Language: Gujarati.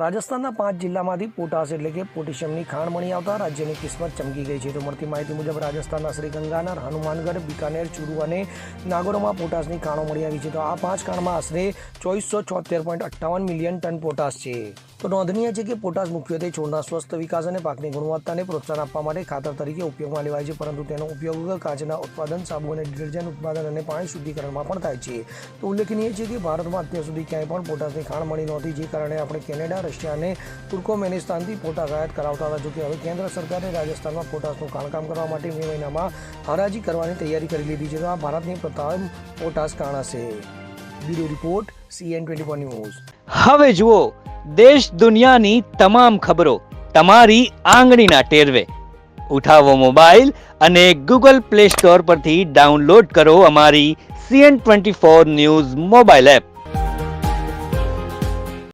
રાજસ્થાનના પાંચ જિલ્લામાંથી પોટાશ એટલે કે પોટેશિયમની ખાણ મળી આવતા રાજ્યની કિસ્મત ચમકી ગઈ છે. તો મળતી માહિતી મુજબ રાજસ્થાનના શ્રીગંગાનગર હનુમાનગઢ, બિકાનેર, ચુરુ અને નાગોરમાં પોટાશની ખાણો મળી આવી છે. તો આ પાંચ ખાણમાં આશરે ચોવીસો છોતેર પોઈન્ટ અઠ્ઠાવન મિલિયન ટન પોટાશ છે. તો નોંધનીય છે કે પોટાશ મુખ્યત્વે છોડના સ્વસ્થ વિકાસ અને પાકની ગુણવત્તાને પ્રોત્સાહન આપવા માટે ખાતર તરીકે ઉપયોગમાં લેવાય છે, પરંતુ તેનો ઉપયોગ કાચના ઉત્પાદન, સાબુ અને ડિટર્જન્ટ ઉત્પાદન અને પાણી શુદ્ધિકરણમાં પણ થાય છે. તો ઉલ્લેખનીય છે કે ભારતમાં અત્યાર સુધી ક્યાંય પણ પોટાશની ખાણ મળી નહોતી, જે કારણે આપણે કેનેડા રશિયા અને તુર્કોમેનિસ્તાનથી પોટાશ આયાત કરાવતા હતા જોકે હવે કેન્દ્ર સરકારે રાજસ્થાનમાં પોટાસનું ખાણકામ કરવા માટે મે મહિનામાં હરાજી કરવાની તૈયારી કરી લીધી છે. તો આ ભારતની પ્રથમ પોટાસ ખાણ હશે bureau report CN twenty news. હવે જુઓ, દેશ દુનિયાની તમામ ખબરો તમારી આંગળીના ટેરવે. ઉઠાવો મોબાઈલ અને ગૂગલ પ્લે સ્ટોર પરથી ડાઉનલોડ કરો અમારી CN twenty four news mobile app.